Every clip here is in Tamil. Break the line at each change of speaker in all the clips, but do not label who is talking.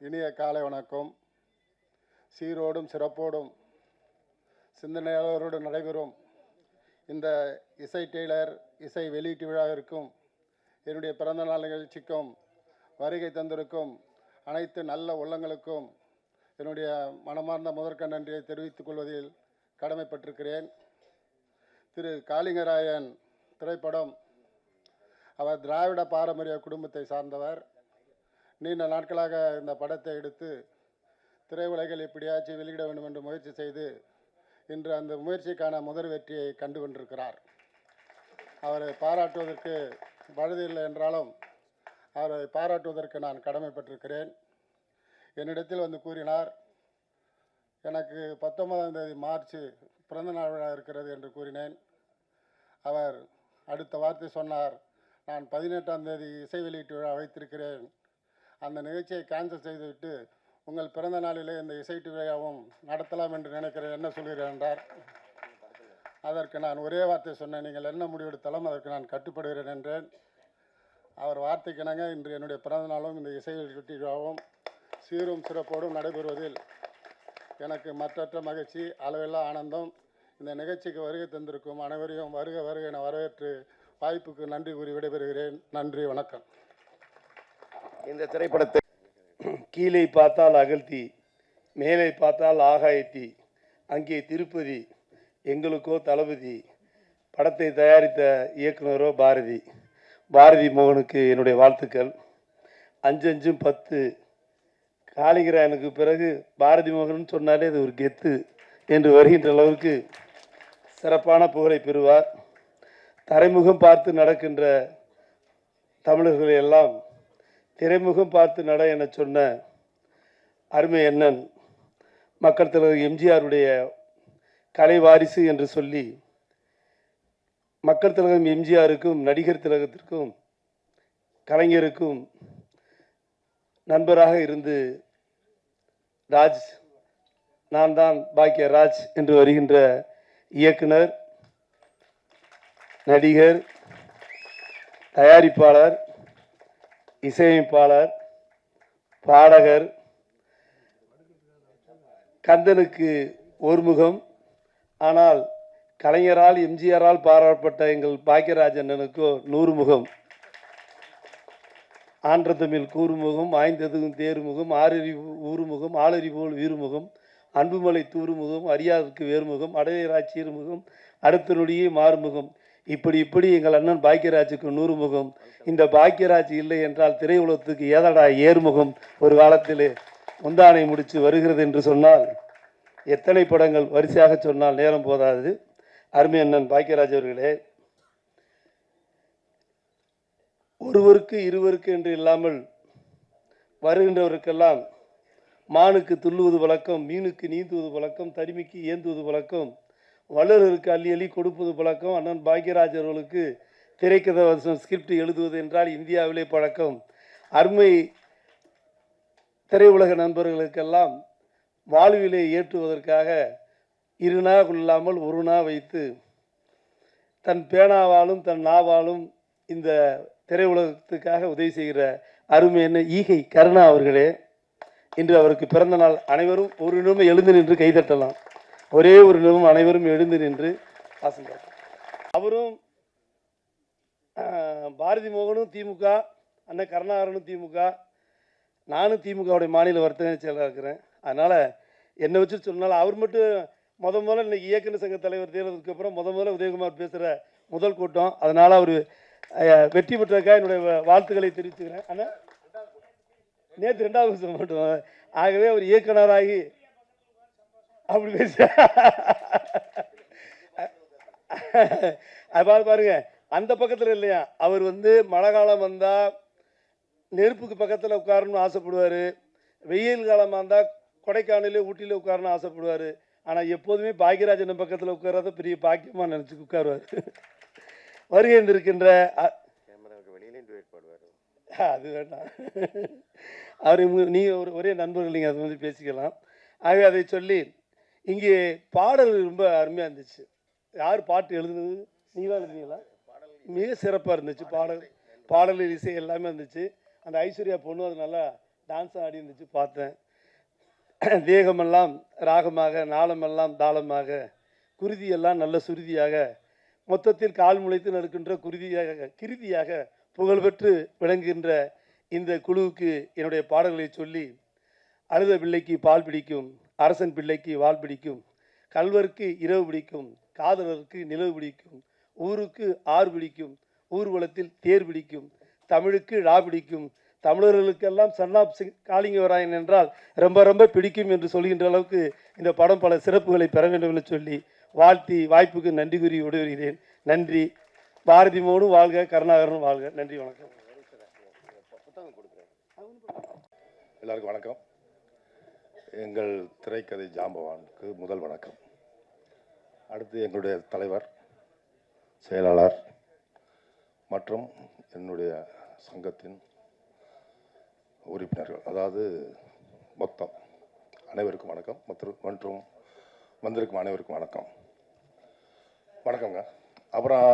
இனிய காலை வணக்கம். சீரோடும் சிறப்போடும் சிந்தனையாளரோடு நடைபெறும் இந்த இசை டெய்லர் இசை வெளியீட்டு விழாவிற்கும் என்னுடைய பிறந்தநாள் நிகழ்ச்சிக்கும் வருகை தந்திருக்கும் அனைத்து நல்ல உள்ளங்களுக்கும் என்னுடைய மனமார்ந்த முதற்க நன்றியை தெரிவித்துக் கொள்வதில் கடமைப்பட்டிருக்கிறேன். திரு காளிங்கராயன் திரைப்படம் அவர் திராவிட பாரம்பரிய குடும்பத்தை சார்ந்தவர். நீண்ட நாட்களாக இந்த படத்தை எடுத்து திரையுலகில் எப்படியாச்சும் வெளியிட வேண்டும் என்று முயற்சி செய்து இன்று அந்த முயற்சிக்கான முதல் வெற்றியை கண்டு கொண்டிருக்கிறார். அவரை பாராட்டுவதற்கு வழுதில்லை என்றாலும் அவரை பாராட்டுவதற்கு நான் கடமைப்பட்டிருக்கிறேன். என்னிடத்தில் வந்து கூறினார் எனக்கு பத்தொன்பதாம் தேதி மார்ச் பிறந்த நாள் விழா இருக்கிறது என்று கூறினேன். அவர் அடுத்த வார்த்தை சொன்னார் நான் பதினெட்டாம் தேதி இசை வெளியீட்டு விழா வைத்திருக்கிறேன். அந்த நிகழ்ச்சியை கேன்சல் செய்துவிட்டு உங்கள் பிறந்த நாளிலே இந்த இசைட்டு விழாவும் நடத்தலாம் என்று நினைக்கிறேன். என்ன சொல்கிறேன் என்றார் அதற்கு நான் ஒரே வார்த்தை சொன்னேன். நீங்கள் என்ன முடிவெடுத்தாலும் அதற்கு நான் கட்டுப்படுகிறேன் என்றேன். அவர் வார்த்தைக்கிணங்க இன்று என்னுடைய பிறந்த நாளும் இந்த இசை விழாவும் சீரும் சிறப்போடும் நடைபெறுவதில் எனக்கு மற்றற்ற மகிழ்ச்சி அளவில்லா ஆனந்தம். இந்த நிகழ்ச்சிக்கு வருகை தந்திருக்கும் அனைவரையும் வருக வருக என வரவேற்று வாய்ப்புக்கு நன்றி கூறி விடைபெறுகிறேன். நன்றி வணக்கம்.
இந்த திரைப்படத்தை கீழே பார்த்தால் அகழ்த்தி மேலே பார்த்தால் ஆகாயத்தி அங்கே திருப்பதி எங்களுக்கோ தளபதி படத்தை தயாரித்த இயக்குனரோ பாரதி. பாரதி மோகனுக்கு என்னுடைய வாழ்த்துக்கள். அஞ்சஞ்சும் பத்து. காளிகிராயனுக்கு பிறகு பாரதி மோகன் சொன்னாலே அது ஒரு கெத்து என்று வருகின்ற அளவுக்கு சிறப்பான புகழை பெறுவார். தரைமுகம் பார்த்து நடக்கின்ற தமிழர்களை எல்லாம் திரைமுகம் பார்த்து நட என சொன்ன அருமை அண்ணன் மக்கள் தலைவர் எம்ஜிஆருடைய கலை வாரிசு என்று சொல்லி மக்கள் திலகம் எம்ஜிஆருக்கும் நடிகர் திலகத்திற்கும் கலைஞருக்கும் நண்பராக இருந்து ராஜ் நான் தான் பாக்கிய ராஜ் என்று வருகின்ற இயக்குனர் நடிகர் தயாரிப்பாளர் இசையமைப்பாளர் பாடகர் கந்தனுக்கு ஒரு முகம் ஆனால் கலைஞரால் எம்ஜிஆரால் பாராட்டப்பட்ட எங்கள் பாக்கியராஜ் நூறு முகம் ஆன்ற தமிழ் கூறுமுகம் ஆய்ந்ததும் தேர்முகம் ஆறறிவு ஊறுமுகம் ஆளறிவோல் வீறுமுகம் அன்புமலை தூறுமுகம் அரியாருக்கு வேறுமுகம் அடையராட்சி முகம் அடுத்த நொடியே மாறுமுகம். இப்படி இப்படி எங்கள் அண்ணன் பாக்கியராஜுக்கு நூறு முகம் இந்த பாக்கியராஜ் இல்லை என்றால் திரையுலகத்துக்கு ஏதடா ஏர்முகம் ஒரு காலத்திலே முந்தானை முடிச்சு வருகிறது என்று சொன்னால் எத்தனை படங்கள் வரிசையாக சொன்னால் நேரம் போதாது. அருமை அண்ணன் பாக்கியராஜ் அவர்களே ஒருவருக்கு இருவருக்கு என்று இல்லாமல் வருகின்றவருக்கெல்லாம் மானுக்கு துள்ளுவது வழக்கம் மீனுக்கு நீந்துவது வழக்கம் தருமிக்கு ஏந்துவது வழக்கம் வள்ளலருக்கு அள்ளி அள்ளி கொடுப்பது பழக்கம். அண்ணன் பாக்யராஜ் அவர்களுக்கு திரைக்கதை வசனம் ஸ்கிரிப்ட் எழுதுவது என்றால் இந்தியாவிலே பழக்கம். அருமை திரையுலக நண்பர்களுக்கெல்லாம் வாழ்விலே ஏற்றுவதற்காக இருநா கொள்ளாமல் ஒரு நா வைத்து தன் பேனாவாலும் தன் நாவாலும் இந்த திரையுலகத்துக்காக உதவி செய்கிற அருமை என்ன ஈகை கருணா அவர்களே. இன்று அவருக்கு பிறந்த நாள். அனைவரும் ஒரு நிமிடம் எழுந்து நின்று கைதட்டலாம் ஒரே ஒரு நிமிடம் அனைவரும் எழுந்து நின்று ஆசைப்பட்டார் அவரும் பாரதி மோகனும் திமுக அண்ணன் கருணாகரனும் திமுக நானும் திமுகவுடைய மாநில வர்த்தக செயலாக இருக்கிறேன். அதனால் என்னை வச்சு சொன்னாலும் அவர் மட்டும் முத முதல்ல இன்னைக்கு இயக்குநர் சங்க தலைவர் தேர்தலுக்கு அப்புறம் முத முதல்ல உதயகுமார் பேசுகிற முதல் கூட்டம். அதனால் அவர் வெற்றி பெற்றதுக்காக என்னுடைய வாழ்த்துக்களை தெரிவித்துக்கிறேன் ஆனால் நேற்று ரெண்டாவது வருஷம் மட்டும். ஆகவே அவர் இயக்குனராகி அப்படி பேச. அது பாரு- பாருங்க. அந்த பக்கத்தில் இல்லையா? அவர் வந்து மழை காலம் வந்தால் நெருப்புக்கு பக்கத்தில் உட்காரணும்னு ஆசைப்படுவார். வெயில் காலமாக இருந்தால் கொடைக்கானலே ஊட்டியில் உட்காரணும்னு ஆசைப்படுவார். ஆனால் எப்போதுமே பாக்யராஜன் பக்கத்தில் உட்காராத பெரிய பாக்கியமாக நினச்சி உட்காருவார். வருகை இருக்கின்ற அது வேண்டாம். அவர் நீ ஒரு ஒரே நண்பர்கள் நீங்கள் அதை வந்து பேசிக்கலாம். ஆகவே அதை சொல்லி இங்கே பாடல் ரொம்ப அருமையாக இருந்துச்சு. யார் பாட்டு எழுதுனது? நீ எழுதுனீங்களா? மிக சிறப்பாக இருந்துச்சு. பாடல் பாடல் இசை எல்லாமே இருந்துச்சு. அந்த ஐஸ்வர்யா பொண்ணு அது நல்லா டான்ஸ் ஆடி இருந்துச்சு பார்த்தேன். தேகமெல்லாம் ராகமாக நாளமெல்லாம் தாளமாக குருதியெல்லாம் நல்ல சுருதியாக மொத்தத்தில் கால் முளைத்து நடக்கின்ற குருதியாக கிருதியாக புகழ்பெற்று விளங்குகின்ற இந்த குழுவுக்கு என்னுடைய பாடல்களை சொல்லி அழுத பிள்ளைக்கு பால் பிடிக்கும். அரசன் பிள்ளைக்கு வால் பிடிக்கும் கல்வருக்கு இரவு பிடிக்கும் காதலருக்கு நிலவு பிடிக்கும் ஊருக்கு ஆறு பிடிக்கும் ஊர்வலத்தில் தேர் பிடிக்கும் தமிழுக்கு ழா பிடிக்கும் தமிழர்களுக்கெல்லாம் சன்னாப் சிங் காளிங்கவராயன் என்றால் ரொம்ப ரொம்ப பிடிக்கும் என்று சொல்கின்ற அளவுக்கு இந்த படம் பல சிறப்புகளை பெற வேண்டும் என சொல்லி வாழ்த்தி வாய்ப்புக்கு நன்றி கூறி விடுகிறேன் நன்றி. பாரதி மோனும் வாழ்க கருணாகரனும் வாழ்க. நன்றி வணக்கம்.
எல்லாருக்கும் வணக்கம். எங்கள் திரைக்கதை ஜாம்பவானுக்கு முதல் வணக்கம். அடுத்து எங்களுடைய தலைவர் செயலாளர் மற்றும் என்னுடைய சங்கத்தின் உறுப்பினர்கள் அதாவது மொத்தம் அனைவருக்கும் வணக்கம். மற்றும் மற்றும் வந்திருக்கும் அனைவருக்கும் வணக்கம். வணக்கங்க அப்புறம்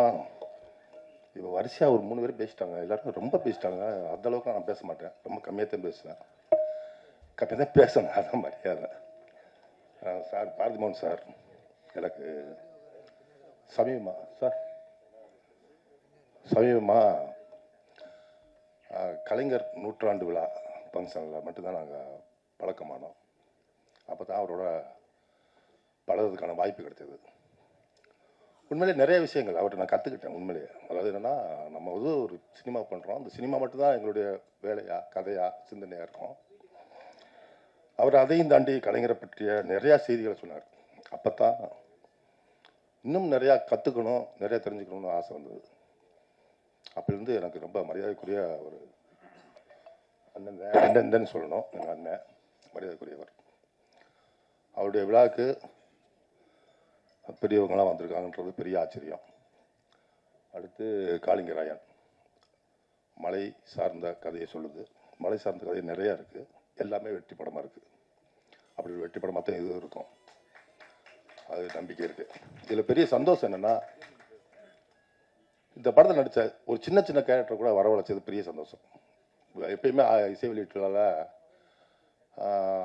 இப்போ வரிசையாக ஒரு மூணு பேர் பேசிட்டாங்க. எல்லாருக்கும் ரொம்ப பேசிட்டாங்க. அந்த அளவுக்கு நான் பேச மாட்டேன். ரொம்ப கம்மியாக தான் பேசுவேன். கம்மியாக பேசணும் அதான் மரியாதை சார் பாரதிமோகன் சார் எனக்கு சமீபமா சார் சமீபமாக கலைஞர் நூற்றாண்டு விழா ஃபங்க்ஷனில் மட்டும்தான் நாங்கள் பழக்கமானோம் அப்போ தான் அவரோட பழகிறதுக்கான வாய்ப்பு கிடைச்சது உண்மையிலே நிறைய விஷயங்கள் அவர்கிட்ட நான் கற்றுக்கிட்டேன் உண்மையிலேயே. அதாவது என்னென்னா நம்ம வந்து ஒரு சினிமா பண்ணுறோம் அந்த சினிமா மட்டும்தான் எங்களுடைய வேலையாக கதையாக சிந்தனையாக இருக்கும். அவர் அதையும் தாண்டி கலைஞரை பற்றிய நிறையா செய்திகளை சொன்னார். அப்போ தான் இன்னும் நிறையா கற்றுக்கணும் நிறையா தெரிஞ்சுக்கணும்னு ஆசை வந்தது. அப்போலேருந்து எனக்கு ரொம்ப மரியாதைக்குரிய ஒரு அண்ணன் அண்ணன் தான் சொல்லணும். எங்கள் அண்ணன் மரியாதைக்குரியவர். அவருடைய விழாவுக்கு பெரியவங்களாம் வந்திருக்காங்கன்றது பெரிய ஆச்சரியம். அடுத்து காளிங்கராயன். மலை சார்ந்த கதையை சொல்லுது. மலை சார்ந்த கதை நிறையா இருக்குது எல்லாமே வெற்றி படமாக இருக்குது அப்படி வெற்றி படமாக தான் இது இருக்கும். அது நம்பிக்கை இருக்குது இதில் பெரிய சந்தோஷம் என்னென்னா இந்த படத்தில் நடித்த ஒரு சின்ன சின்ன கேரக்டர் கூட வரவழைச்சது பெரிய சந்தோஷம். எப்பயுமே இசை வெளியீட்டுல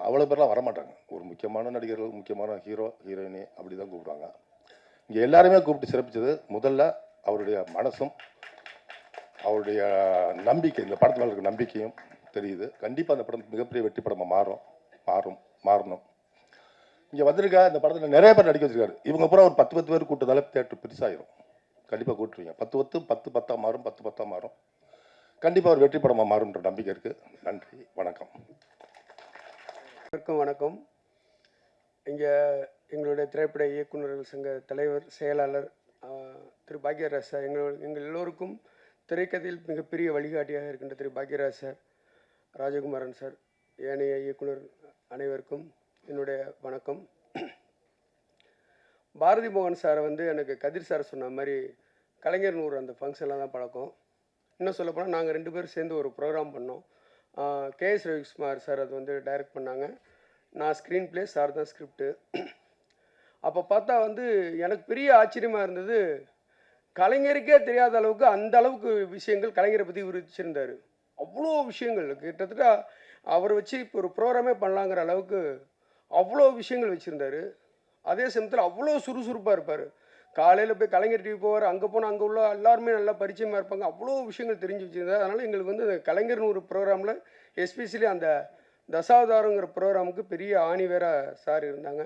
அவ்வளோ பேர்லாம் வரமாட்டாங்க. ஒரு முக்கியமான நடிகர்கள் முக்கியமான ஹீரோ ஹீரோயினி அப்படி தான் கூப்பிடுவாங்க. இங்கே எல்லாருமே கூப்பிட்டு சிறப்பிச்சது முதல்ல அவருடைய மனசும் அவருடைய நம்பிக்கை இந்த படத்து மேலே இருக்க நம்பிக்கையும் தெரியுது. கண்டிப்பாக அந்த படம் மிகப்பெரிய வெற்றி படமாக மாறும். மாறும். மாறணும். இங்கே வந்திருக்க இந்த படத்தில் நிறைய பேர் நடிக்க வச்சிருக்காரு. இவங்க பூரா ஒரு பத்து பத்து பேர் கூட்டதால தேட்டர் பெருசாயிரும். கண்டிப்பாக கூட்டுருவீங்க. பத்து பத்து பத்து பத்தாக மாறும் பத்து பத்தாக மாறும். கண்டிப்பாக ஒரு வெற்றி படமாக மாறும்ன்ற நம்பிக்கை இருக்குது நன்றி. வணக்கம்.
அனைவருக்கும் வணக்கம். இங்கே எங்களுடைய திரைப்பட இயக்குநர்கள் சங்க தலைவர் செயலாளர் திரு பாக்யராஜ் சார். எங்கள் எங்கள் எல்லோருக்கும் திரைக்கதையில் மிகப்பெரிய வழிகாட்டியாக இருக்கின்ற திரு பாக்யராஜ் சார். ராஜகுமாரன் சார் ஏனைய இயக்குனர் அனைவருக்கும் என்னுடைய வணக்கம். பாரதி மோகன் சாரை வந்து எனக்கு கதிர் சார் சொன்ன மாதிரி கலைஞர் நூறு அந்த ஃபங்க்ஷனில் தான் பழக்கம். இன்னும் சொல்லப்போனால் நாங்கள் ரெண்டு பேரும் சேர்ந்து ஒரு ப்ரோக்ராம் பண்ணோம். கே எஸ் ரவிக்குமார் சார் அது வந்து டைரக்ட் பண்ணாங்க. நான் ஸ்க்ரீன் பிளே சார் தான் ஸ்கிரிப்டு அப்போ பார்த்தா வந்து எனக்கு பெரிய ஆச்சரியமாக இருந்தது கலைஞருக்கே தெரியாத அளவுக்கு அந்த அளவுக்கு விஷயங்கள் கலைஞரை பற்றி விரிச்சிருந்தார் அவ்வளோ விஷயங்கள். கிட்டத்தட்ட அவர் வச்சு இப்போ ஒரு ப்ரோக்ராமே பண்ணலாங்கிற அளவுக்கு அவ்வளோ விஷயங்கள் வச்சுருந்தாரு. அதே சமயத்தில் அவ்வளோ சுறுசுறுப்பாக இருப்பார். காலையில் போய் கலைஞர் டிவி போவார். அங்கே போனால் அங்கே உள்ள எல்லாருமே நல்லா பரிச்சயமாக இருப்பாங்க. அவ்வளோ விஷயங்கள் தெரிஞ்சு வச்சுருந்தார். அதனால் எங்களுக்கு வந்து கலைஞர்னு ஒரு ப்ரோக்ராமில் எஸ்பெஷலி அந்த தசாவதாரங்கிற ப்ரோக்ராமுக்கு பெரிய ஆணி வேற சார் இருந்தாங்க.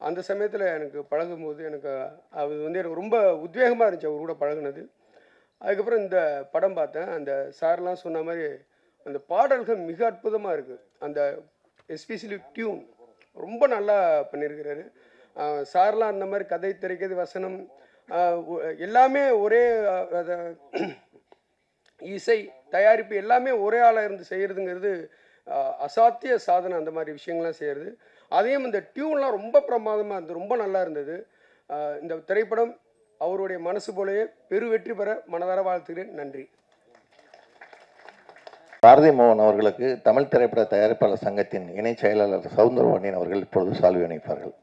அந்த சமயத்தில் எனக்கு பழகும்போது எனக்கு அது வந்து எனக்கு ரொம்ப உத்வேகமாக இருந்துச்சு. அவர் கூட பழகுனது. அதுக்கப்புறம் இந்த படம் பார்த்தேன். அந்த சார்லாம் சொன்ன மாதிரி அந்த பாடல்கள் மிக அற்புதமாக இருக்குது அந்த எஸ்பெஷலி டியூன் ரொம்ப நல்லா பண்ணியிருக்கிறாரு சார்லாம் அந்த மாதிரி கதை திரைக்கிறது வசனம் எல்லாமே ஒரே அதை இசை தயாரிப்பு எல்லாமே ஒரே ஆளாக இருந்து செய்கிறதுங்கிறது அசாத்திய சாதனை அந்த மாதிரி விஷயங்கள்லாம் செய்கிறது அதையும் இந்த டியூன்லாம் ரொம்ப பிரமாதமாக இருந்தது. ரொம்ப நல்லா இருந்தது. இந்த திரைப்படம் அவருடைய மனசு போலவே பெரு வெற்றி பெற மனதார வாழ்த்துகிறேன். நன்றி.
பாரதி மோகன் அவர்களுக்கு தமிழ் திரைப்பட தயாரிப்பாளர் சங்கத்தின் இணைச் செயலாளர் சவுந்தரவாணியன் அவர்கள் இப்பொழுது சால்வி அணிப்பார்கள்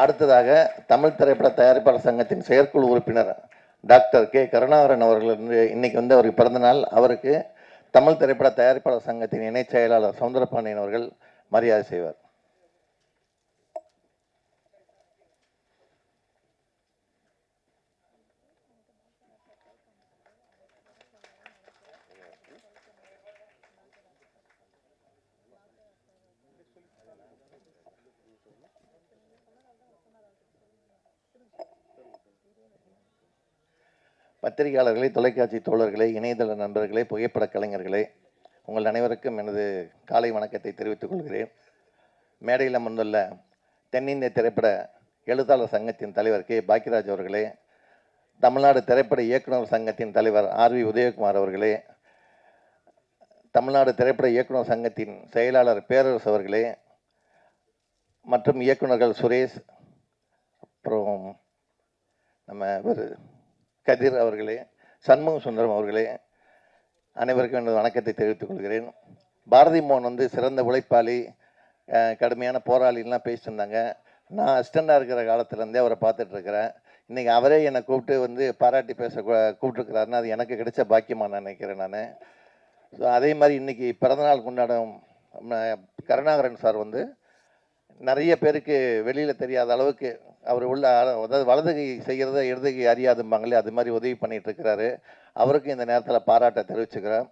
அடுத்ததாக தமிழ் திரைப்பட தயாரிப்பாளர் சங்கத்தின் செயற்குழு உறுப்பினர் டாக்டர் கே கருணாகரன் அவர்கள் இன்னைக்கு வந்து அவருக்கு பிறந்தநாள் அவருக்கு தமிழ் திரைப்பட தயாரிப்பாளர் சங்கத்தின் இணைச் செயலாளர் சவுந்தரபாண்டியன் அவர்கள் மரியாதை செய்வார். பத்திரிகையாளர்களே தொலைக்காட்சி தோழர்களே இணையதள நண்பர்களே புகைப்பட கலைஞர்களே உங்கள் அனைவருக்கும் எனது காலை வணக்கத்தை தெரிவித்துக் கொள்கிறேன். மேடையில் அமர்ந்துள்ள தென்னிந்திய திரைப்பட எழுத்தாளர் சங்கத்தின் தலைவர் கே. பாக்கியராஜ் அவர்களே தமிழ்நாடு திரைப்பட இயக்குனர் சங்கத்தின் தலைவர் ஆர். வி. உதயகுமார் அவர்களே தமிழ்நாடு திரைப்பட இயக்குனர் சங்கத்தின் செயலாளர் பேரரசு அவர்களே மற்றும் இயக்குனர்கள் சுரேஷ் அப்புறம் நம்ம ஒரு கதிர் அவர்களே சண்முக சுந்தரம் அவர்களே அனைவருக்கும் எனது வணக்கத்தை தெரிவித்துக் கொள்கிறேன். பாரதி மோகன் வந்து சிறந்த உழைப்பாளி கடுமையான போராளிலாம் பேசிட்டு இருந்தாங்க நான் அஸ்டண்டாக இருக்கிற காலத்துலேருந்தே அவரை பார்த்துட்ருக்கிறேன் இன்றைக்கி அவரே என்னை கூப்பிட்டு வந்து பாராட்டி பேச கூ- கூப்பிட்டுருக்கிறாருன்னா அது எனக்கு கிடைச்ச பாக்கியமாக நான் நினைக்கிறேன் நான். ஸோ அதே மாதிரி இன்றைக்கி பிறந்தநாள் கொண்டாடும் கருணாகரன் சார் வந்து நிறைய பேருக்கு வெளியில் தெரியாத அளவுக்கு அவர் உள்ள அதாவது வலதுகை செய்கிறத இடதுகை அறியாதும்பாங்களே அது மாதிரி உதவி பண்ணிகிட்டு இருக்கிறாரு. அவருக்கும் இந்த நேரத்தில் பாராட்ட தெரிவிச்சுக்கிறேன்.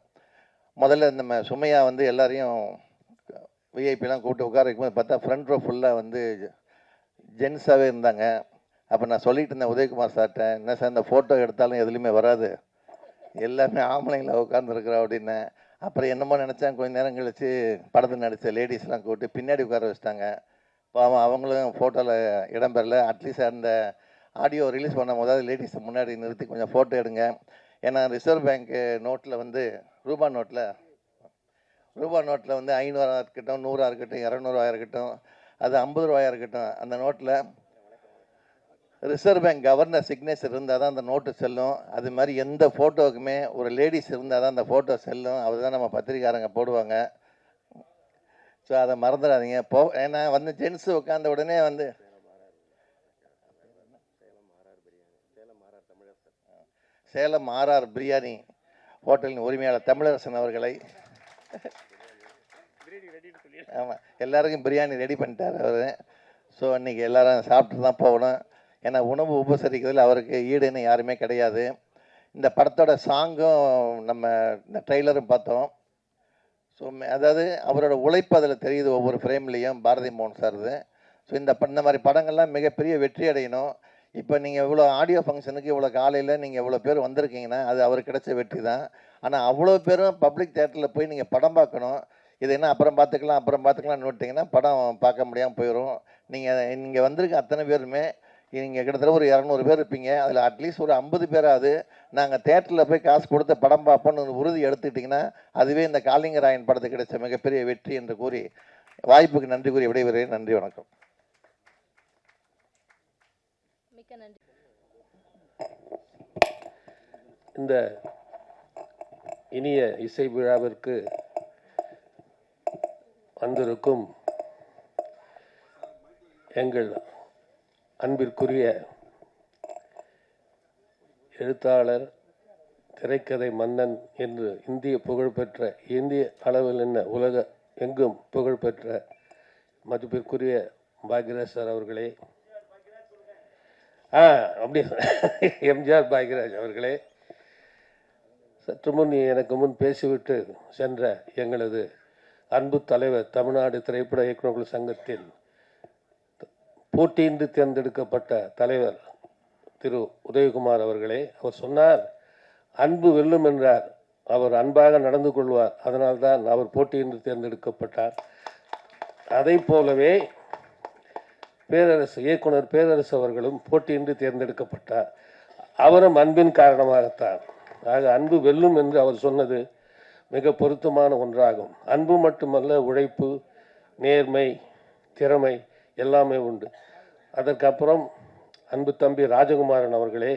முதல்ல நம்ம சுமையாக வந்து எல்லாரையும் விஐபிலாம் கூப்பிட்டு உட்கார வைக்கும்போது பார்த்தா ஃப்ரண்ட் ரோ ஃபுல்லாக வந்து ஜென்ஸாகவே இருந்தாங்க. அப்போ நான் சொல்லிட்டு இருந்தேன் உதயகுமார் சார்கிட்ட என்ன சார் இந்த ஃபோட்டோ எடுத்தாலும் எதுலேயுமே வராது. எல்லாமே ஆம்பளைங்கள உட்காந்துருக்குறா அப்படின்னு. அப்புறம் என்னமோ நினச்சேன் கொஞ்ச நேரம் கழிச்சு படத்தில் நடித்த லேடிஸ்லாம் கூப்பிட்டு பின்னாடி உட்கார வச்சிட்டாங்க. பாவம் அவங்களும் ஃபோட்டோவில் இடம்பெறல அட்லீஸ்ட் அந்த ஆடியோ ரிலீஸ் பண்ணும் போதாவது லேடிஸை முன்னாடி நிறுத்தி கொஞ்சம் ஃபோட்டோ எடுங்க. ஏன்னா ரிசர்வ் பேங்க்கு நோட்டில் வந்து ரூபா நோட்டில் ரூபா நோட்டில் வந்து ஐநூறாக இருக்கட்டும் நூறா இருக்கட்டும் இரநூறுவாயாக இருக்கட்டும் அது ஐம்பது ரூபாயா இருக்கட்டும் அந்த நோட்டில் ரிசர்வ் பேங்க் கவர்னர் சிக்னேச்சர் இருந்தால் தான் அந்த நோட்டு செல்லும். அது மாதிரி எந்த ஃபோட்டோவுக்குமே ஒரு லேடிஸ் இருந்தால் தான் அந்த ஃபோட்டோ செல்லும். அதுதான் நம்ம பத்திரிக்காரங்க போடுவாங்க. ஸோ அதை மறந்துடாதீங்க. போ ஏன்னா வந்து ஜென்ஸ் உட்காந்த உடனே வந்து சேலம் ஆர்ஆர் பிரியாணி ஹோட்டலின் உரிமையாளர் தமிழரசன் அவர்களை. ஆமாம் எல்லாருக்கும் பிரியாணி ரெடி பண்ணிட்டார் அவர். ஸோ அன்றைக்கி எல்லாரும் சாப்பிட்டு தான் போகணும். ஏன்னா உணவு உபசரிக்கிறதுல அவருக்கு ஈடுன்னு யாருமே கிடையாது. இந்த படத்தோட சாங்கும் நம்ம இந்த ட்ரெய்லரும் பார்த்தோம். ஸோ அதாவது அவரோட உழைப்பு அதில் தெரியுது ஒவ்வொரு ஃப்ரேம்லேயும் பாரதி மோகன் சார்து ஸோ இந்த இந்த மாதிரி படங்கள்லாம் மிகப்பெரிய வெற்றி அடையணும். இப்போ நீங்கள் இவ்வளோ ஆடியோ ஃபங்க்ஷனுக்கு இவ்வளோ காலையில் நீங்கள் இவ்வளோ பேர் வந்திருக்கீங்கன்னா அது அவருக்கு கிடைச்ச வெற்றி தான். ஆனால் அவ்வளோ பேரும் பப்ளிக் தேட்டரில் போய் நீங்கள் படம் பார்க்கணும். இது என்ன அப்புறம் பார்த்துக்கலாம் அப்புறம் பார்த்துக்கலாம்னு விட்டிங்கன்னா படம் பார்க்க முடியாமல் போயிடும் நீங்கள் நீங்கள் வந்திருக்க அத்தனை பேருமே நீங்கள் கிட்டத்தட்ட ஒரு இரநூறு பேர் இருப்பீங்க. அதில் அட்லீஸ்ட் ஒரு ஐம்பது பேராவது நாங்கள் தேட்டரில் போய் காசு கொடுத்து படம் பார்ப்போம்னு உறுதி எடுத்துக்கிட்டிங்கன்னா அதுவே இந்த காளிங்கராயன் படத்துக்கு கிடைச்ச மிகப்பெரிய வெற்றி என்று கூறி வாய்ப்புக்கு நன்றி கூறி விடைபெறுகிறேன். நன்றி வணக்கம்.
மிக்க நன்றி.
இந்த இனிய இசை விழாவிற்கு வந்திருக்கும் எங்கள் அன்பிற்குரிய எழுத்தாளர் திரைக்கதை மன்னன் என்று இந்திய புகழ்பெற்ற இந்திய அளவில் என்ன உலக எங்கும் புகழ்பெற்ற மதிப்பிற்குரிய பாக்யராஜ் சார் அவர்களே. ஆ அப்படி எம்ஜிஆர் பாக்யராஜ் அவர்களே. சற்று முன் எனக்கு முன் பேசிவிட்டு சென்ற எங்களது அன்பு தலைவர் தமிழ்நாடு திரைப்பட இயக்குநர்கள் சங்கத்தின் போட்டியின்றி தேர்ந்தெடுக்கப்பட்ட தலைவர் திரு உதயகுமார் அவர்களே அவர் சொன்னார் அன்பு வெல்லும் என்றார். அவர் அன்பாக நடந்து கொள்வார். அதனால்தான் அவர் போட்டியின்றி தேர்ந்தெடுக்கப்பட்டார். அதை போலவே பேரரசு இயக்குனர் பேரரசு அவர்களும் போட்டியின்றி தேர்ந்தெடுக்கப்பட்டார். அவரும் அன்பின் காரணமாகத்தான். ஆக அன்பு வெல்லும் என்று அவர் சொன்னது மிக பொருத்தமான ஒன்றாகும். அன்பு மட்டுமல்ல உழைப்பு நேர்மை திறமை எல்லாமே உண்டு. அதற்கப்புறம் அன்பு தம்பி ராஜகுமாரன் அவர்களே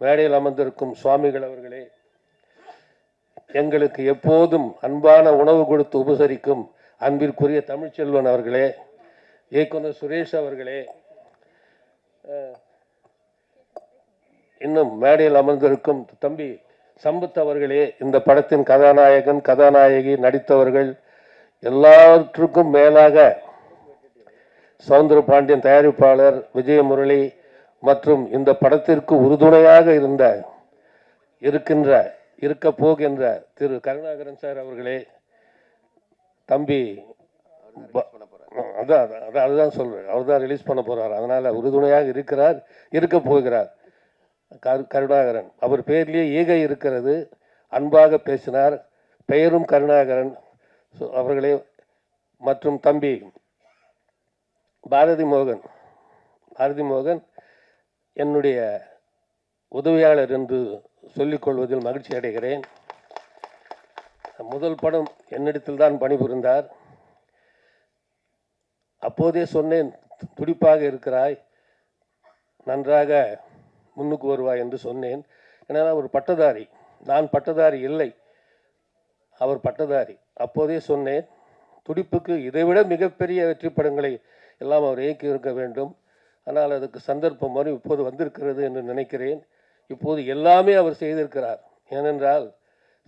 மேடையில் அமர்ந்திருக்கும் சுவாமிகள் அவர்களே எங்களுக்கு எப்போதும் அன்பான உணவு கொடுத்து உபசரிக்கும் அன்பிற்குரிய தமிழ்ச்செல்வன் அவர்களே இயக்குனர் சுரேஷ் அவர்களே இன்னும் மேடையில் அமர்ந்திருக்கும் தம்பி சம்பத் அவர்களே இந்த படத்தின் கதாநாயகன் கதாநாயகி நடித்தவர்கள் எல்லாவற்றுக்கும் மேலாக சவுந்தர பாண்டியன் தயாரிப்பாளர் விஜயமுரளி மற்றும் இந்த படத்திற்கு உறுதுணையாக இருந்த இருக்கின்ற இருக்க போகின்ற திரு கருணாகரன் சார் அவர்களே தம்பி அதான் அதான், அதான் அதுதான் சொல்றேன். அவர் தான் ரிலீஸ் பண்ண போறார். அதனால உறுதுணையாக இருக்கிறார் இருக்க போகிறார். கரு- கருணாகரன். அவர் பேர்லேயே ஈகை இருக்கிறது. அன்பாக பேசினார். பெயரும் கருணாகரன். அவர்களே மற்றும் தம்பி பாரதி மோகன். பாரதி மோகன் என்னுடைய உதவியாளர் என்று சொல்லிக்கொள்வதில் மகிழ்ச்சி அடைகிறேன். முதல் படம் என்னிடத்தில் தான் பணிபுரிந்தார். அப்போதே சொன்னேன் துடிப்பாக இருக்கிறாய் நன்றாக முன்னுக்கு வருவாய் என்று சொன்னேன். ஏன்னா அவர் பட்டதாரி. நான் பட்டதாரி இல்லை. அவர் பட்டதாரி. அப்போதே சொன்னேன் துடிப்புக்கு இதைவிட மிகப்பெரிய வெற்றி படங்களை எல்லாம் அவர் இயக்கி இருக்க வேண்டும். ஆனால் அதுக்கு சந்தர்ப்பம் வரும் இப்போது வந்திருக்கிறது என்று நினைக்கிறேன். இப்போது எல்லாமே அவர் செய்திருக்கிறார். ஏனென்றால்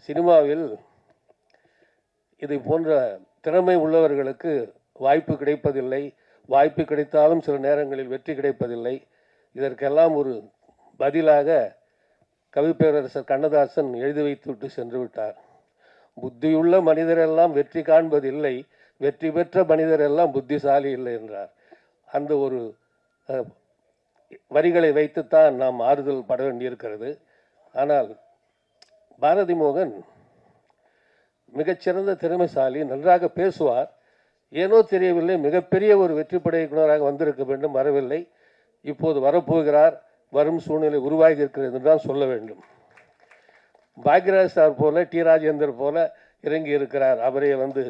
சினிமாவில் இதை போன்ற திறமை உள்ளவர்களுக்கு வாய்ப்பு கிடைப்பதில்லை. வாய்ப்பு கிடைத்தாலும் சில நேரங்களில் வெற்றி கிடைப்பதில்லை. இதற்கெல்லாம் ஒரு பதிலாக கவிப்பேரரசர் கண்ணதாசன் எழுதி வைத்துவிட்டு சென்று விட்டார். புத்தியுள்ள மனிதரெல்லாம் வெற்றி காண்பதில்லை வெற்றி பெற்ற மனிதரெல்லாம் புத்திசாலி இல்லை என்றார். அந்த ஒரு வரிகளை வைத்துத்தான் நாம் ஆறுதல் பட வேண்டியிருக்கிறது. ஆனால் பாரதி மோகன் மிகச்சிறந்த திறமைசாலி நன்றாக பேசுவார். ஏனோ தெரியவில்லை மிகப்பெரிய ஒரு வெற்றி படை இயக்குநராக வந்திருக்க வேண்டும் வரவில்லை. இப்போது வரப்போகிறார் வரும் சூழ்நிலை உருவாகி இருக்கிறது என்று தான் சொல்ல வேண்டும். பாக்யராஜ் சார் போல டி ராஜேந்தர் போல இறங்கி இருக்கிறார். அவரே வந்து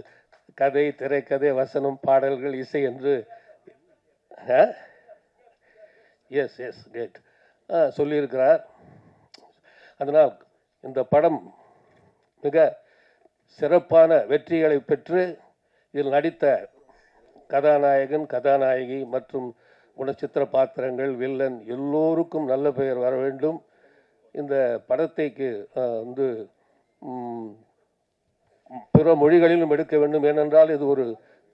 கதை திரைக்கதை வசனம் பாடல்கள் இசை என்று எஸ் எஸ் கேட் சொல்லியிருக்கிறார். அதனால் இந்த படம் மிக சிறப்பான வெற்றிகளை பெற்று இதில் நடித்த கதாநாயகன் கதாநாயகி மற்றும் குணச்சித்திர பாத்திரங்கள் வில்லன் எல்லோருக்கும் நல்ல பெயர் வர வேண்டும். இந்த படத்தைக்கு வந்து பிற மொழிகளிலும் எடுக்க வேண்டும். ஏனென்றால் இது ஒரு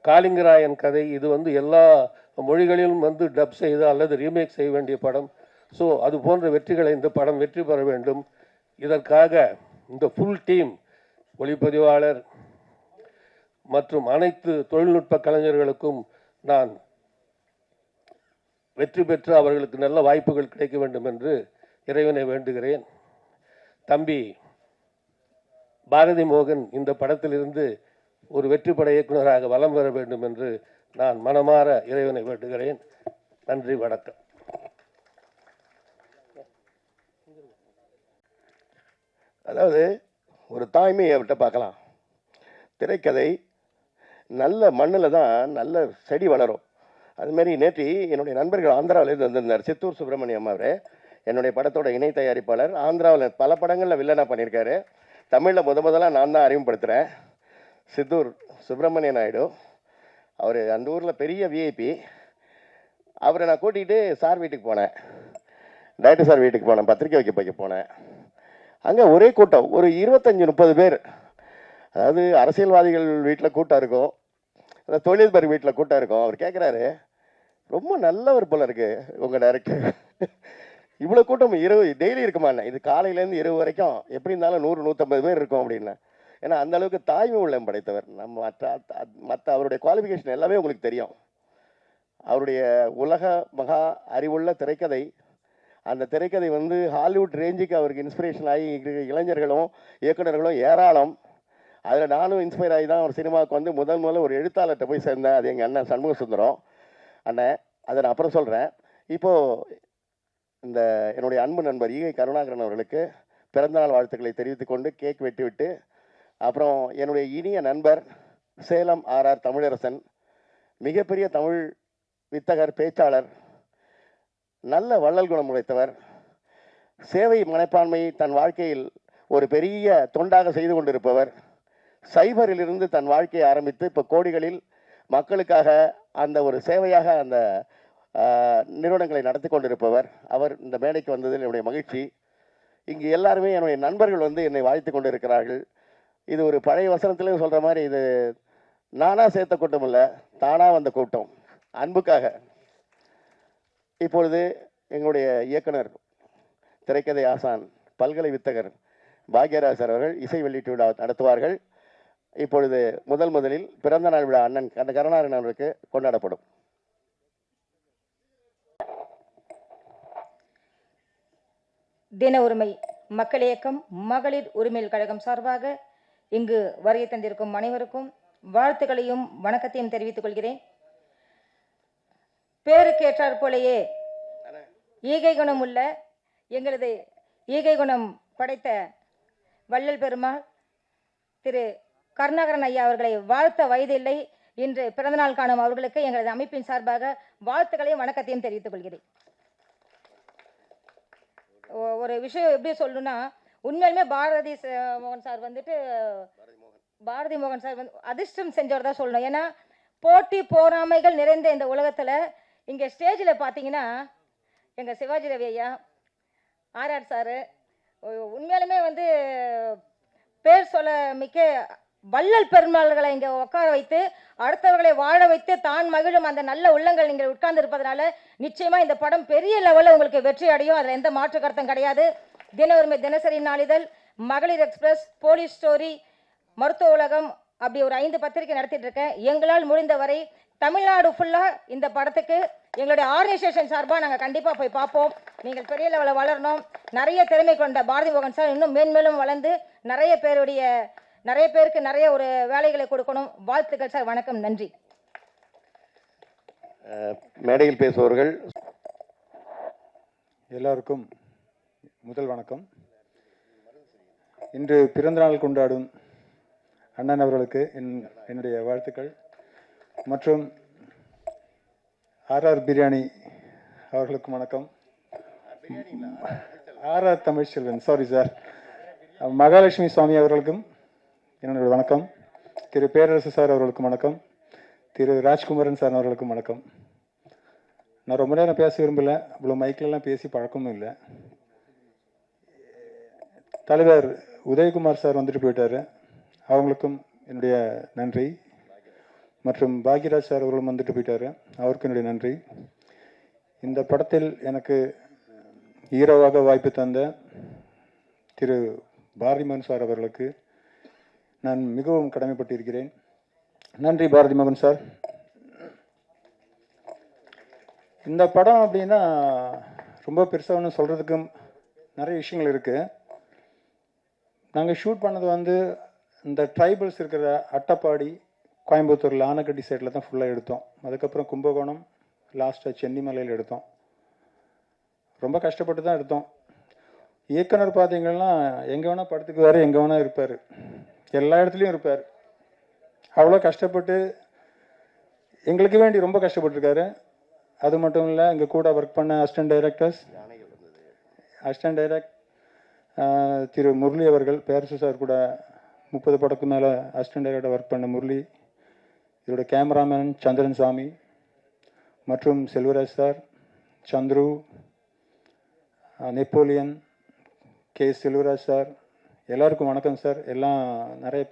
காளிங்கராயன் கதை. இது வந்து எல்லா மொழிகளிலும் வந்து டப் செய்த அல்லது ரீமேக் செய்ய வேண்டிய படம். ஸோ அது போன்ற வெற்றிகளை இந்த படம் வெற்றி பெற வேண்டும். இதற்காக இந்த ஃபுல் டீம் ஒளிப்பதிவாளர் மற்றும் அனைத்து தொழில்நுட்ப கலைஞர்களுக்கும் நான் வெற்றி பெற்று அவர்களுக்கு நல்ல வாய்ப்புகள் கிடைக்க வேண்டும் என்று இறைவனை வேண்டுகிறேன். தம்பி பாரதி மோகன் இந்த படத்திலிருந்து ஒரு வெற்றி பட இயக்குனராக வலம் வர வேண்டும் என்று நான் மனமாற இறைவனை வேண்டுகிறேன். நன்றி வணக்கம்.
அதாவது ஒரு தாய்மையை அவர்கிட்ட பார்க்கலாம். திரைக்கதை நல்ல மண்ணில் தான் நல்ல செடி வளரும். அதுமாரி நேற்று என்னுடைய நண்பர்கள் ஆந்திராவிலேருந்து வந்திருந்தார். சித்தூர் சுப்பிரமணியம் அவரே. என்னுடைய படத்தோட இணை தயாரிப்பாளர். ஆந்திராவில் பல படங்களில் வில்லனாக பண்ணியிருக்காரு. தமிழில் முத முதலாக நான் தான் அறிமுகப்படுத்துகிறேன் சித்தூர் சுப்பிரமணிய நாயுடு. அவர் அந்த ஊரில் பெரிய விஐபி அவரை நான் கூட்டிகிட்டு சார் வீட்டுக்கு போனேன். டேரக்டர் சார் வீட்டுக்கு போனேன். பத்திரிக்கை வைக்க போய்க்க போனேன். அங்கே ஒரே கூட்டம். ஒரு இருபத்தஞ்சி முப்பது பேர். அதாவது அரசியல்வாதிகள் வீட்டில் கூட்டம் இருக்கும். அந்த தொழிலதிபர் வீட்டில் கூட்டம் இருக்கும். அவர் கேட்குறாரு ரொம்ப நல்லவர் போல இருக்குது உங்கள் டேரக்டர் இவ்வளோ கூட்டம் இரவு டெய்லி இருக்குமா என்ன? இது காலையிலேருந்து இரவு வரைக்கும் எப்படி இருந்தாலும் நூறு நூற்றம்பது பேர் இருக்கும் அப்படின்னா. ஏன்னா அந்த அளவுக்கு தாய்மை உள்ளம் படைத்தவர். நம்ம மற்ற மற்ற அவருடைய குவாலிஃபிகேஷன் எல்லாமே உங்களுக்கு தெரியும். அவருடைய உலக மகா அறிவுள்ள திரைக்கதை. அந்த திரைக்கதை வந்து ஹாலிவுட் ரேஞ்சுக்கு அவருக்கு இன்ஸ்பிரேஷன் ஆகி இளைஞர்களும் இயக்குனர்களும் ஏராளம். அதில் நானும் இன்ஸ்பயர் ஆகி தான் அவர் சினிமாவுக்கு வந்து முதல் முதல்ல ஒரு எழுத்தாளர்கிட்ட போய் சேர்ந்தேன். அது எங்கள் அண்ணன் சண்முக சுந்தரம் அண்ணன் அதை நான் அப்புறம் சொல்கிறேன் இப்போது இந்த என்னுடைய அன்பு நண்பர் ஈகை கருணாகரன் அவர்களுக்கு பிறந்தநாள் வாழ்த்துக்களை தெரிவித்து கொண்டு கேக் வெட்டிவிட்டு அப்புறம் என்னுடைய இனிய நண்பர் சேலம் ஆர்ஆர் தமிழரசன் மிகப்பெரிய தமிழ் வித்தகர் பேச்சாளர் நல்ல வள்ளல் குணம் உடைத்தவர் சேவை மனப்பான்மையை தன் வாழ்க்கையில் ஒரு பெரிய தொண்டாக செய்து கொண்டிருப்பவர் சைபரிலிருந்து தன் வாழ்க்கையை ஆரம்பித்து இப்போ கோடிகளில் மக்களுக்காக அந்த ஒரு சேவையாக அந்த நிறுவனங்களை நடத்தி கொண்டிருப்பவர். அவர் இந்த மேடைக்கு வந்ததில் என்னுடைய மகிழ்ச்சி. இங்கு எல்லாருமே என்னுடைய நண்பர்கள் வந்து என்னை வாழ்த்து கொண்டிருக்கிறார்கள். இது ஒரு பழைய வசனத்திலையும் சொல்கிற மாதிரி இது நானாக சேர்த்த கூட்டம் இல்லை தானாக வந்த கூட்டம். அன்புக்காக. இப்பொழுது எங்களுடைய இயக்குனர் திரைக்கதை ஆசான் பல்கலை வித்தகர் பாக்யராஜ் சார் அவர்கள் இசை வெளியீட்டு விழா நடத்துவார்கள். இப்பொழுது முதல் முதலில் பிறந்த நாள் விழா அண்ணன் அந்த கருணாகரன் கொண்டாடப்படும்.
தின உரிமை மக்கள் இயக்கம் மகளிர் உரிமையில் கழகம் சார்பாக இங்கு வருகை தந்திருக்கும் அனைவருக்கும் வாழ்த்துக்களையும் வணக்கத்தையும் தெரிவித்துக் கொள்கிறேன். பேருக்கு போலேயே ஈகை குணம் உள்ள எங்களது ஈகை குணம் படைத்த வள்ளல் பெருமாள் திரு கருணாகரன் ஐயா அவர்களை வாழ்த்த வயதில்லை இன்று பிறந்தநாள் காணும் அவர்களுக்கு எங்களது அமைப்பின் சார்பாக வாழ்த்துக்களையும் வணக்கத்தையும் தெரிவித்துக் கொள்கிறேன். ஒரு விஷயம் எப்படி சொல்லணும்னா உண்மையிலுமே பாரதி ச- மோகன் சார் வந்துட்டு பாரதி மோகன் சார் வந்து அதிர்ஷ்டம் செஞ்சவர் தான் சொல்லணும். ஏன்னா போட்டி போராமைகள் நிறைந்த இந்த உலகத்தில் இங்கே ஸ்டேஜில் பார்த்தீங்கன்னா எங்கள் சிவாஜி ரவி ஐயா ஆர்ஆர் சாரு உண்மையாலுமே வந்து பேர் சொல்ல மிக்க வள்ளல் பெருமாள்களை இங்கே உட்கார வைத்து அடுத்தவர்களை வாழ வைத்து தான் மகிழும் அந்த நல்ல உள்ளங்கள் நீங்கள் உட்கார்ந்து இருப்பதனால நிச்சயமா இந்த படம் பெரிய லெவலில் உங்களுக்கு வெற்றி அடையும். அதில் எந்த மாற்று கருத்தும் கிடையாது. தின உரிமை தினசரி நாளிதழ் மகளிர் எக்ஸ்பிரஸ் போலீஸ் ஸ்டோரி மருத்துவ உலகம் அப்படி ஒரு ஐந்து பத்திரிகை நடத்திட்டு இருக்கேன். எங்களால் முடிந்தவரை தமிழ்நாடு ஃபுல்லாக இந்த படத்துக்கு எங்களுடைய ஆர்கனைசேஷன் சார்பாக நாங்கள் கண்டிப்பாக போய் பார்ப்போம். நீங்கள் பெரிய லெவலில் வளரணும். நிறைய திறமை கொண்ட பாரதி மோகன் சார் இன்னும் மேன்மேலும் வளர்ந்து நிறைய பேருடைய நிறைய பேருக்கு நிறைய ஒரு வேலைகளை கொடுக்கணும். வாழ்த்துக்கள் சார். வணக்கம். நன்றி.
மேடையில் பேசுபவர்கள்
எல்லாருக்கும் முதல் வணக்கம். இன்று பிறந்தநாள் கொண்டாடும் அண்ணன் அவர்களுக்கு என் என்னுடைய வாழ்த்துக்கள். மற்றும் ஆர்ஆர் பிரியாணி அவர்களுக்கும் வணக்கம். RR Tamilselvan. Sorry sir Mahalakshmi Swami அவர்களுக்கும் என்னோட வணக்கம். திரு பேரரசு சார் அவர்களுக்கும் வணக்கம். திரு ராஜ்குமரன் சார் அவர்களுக்கும் வணக்கம். நான் ரொம்ப நேரம் பேச விரும்பல. இவ்வளோ மைக்கிலலாம் பேசி பழக்கமும் இல்லை. தலைவர் உதயகுமார் சார் வந்துட்டு போயிட்டாரு. அவங்களுக்கும் என்னுடைய நன்றி. மற்றும் பாக்யராஜ் சார் அவர்களும் வந்துட்டு போயிட்டார். அவருக்கும் என்னுடைய நன்றி. இந்த படத்தில் எனக்கு ஹீரோவாக வாய்ப்பு தந்த திரு பாரதிமோகன் சார் அவர்களுக்கு நான் மிகவும் கடமைப்பட்டிருக்கிறேன். நன்றி பாரதி மோகன் சார். இந்த படம் அப்படின்னா ரொம்ப பெருசாக ஒன்று சொல்கிறதுக்கு நிறைய விஷயங்கள் இருக்குது நாங்கள் ஷூட் பண்ணது வந்து இந்த ட்ரைபல்ஸ் இருக்கிற அட்டப்பாடி கோயம்புத்தூரில் ஆனக்கட்டி சைடில் தான் ஃபுல்லாக எடுத்தோம். அதுக்கப்புறம் கும்பகோணம் லாஸ்ட்டாக சென்னிமலையில் எடுத்தோம். ரொம்ப கஷ்டப்பட்டு தான் எடுத்தோம். இயக்குனர் பார்த்தீங்கன்னா எங்கே வேணால் படத்துக்கு வேறு எங்கே வேணால் இருப்பார். எல்லா இடத்துலையும் இருப்பார். அவ்வளோ கஷ்டப்பட்டு எங்களுக்கு வேண்டி ரொம்ப கஷ்டப்பட்டிருக்காரு. அது மட்டும் இல்லை எங்கள் கூட ஒர்க் பண்ண அசிஸ்டன்ட் டைரக்டர்ஸ் அசிஸ்டன்ட் டைரக்ட் திரு முரளி அவர்கள் பேரசு சார் கூட முப்பது படத்துக்கு மேலே அசிஸ்டன்ட் டைரக்டர் ஒர்க் பண்ண முரளி இதோட கேமராமேன் சந்திரன் சாமி மற்றும் Selvaraj sir Chandru Napoleon K Selvaraj sir எல்லாருக்கும் வணக்கம் சார். எல்லாம் நிறைய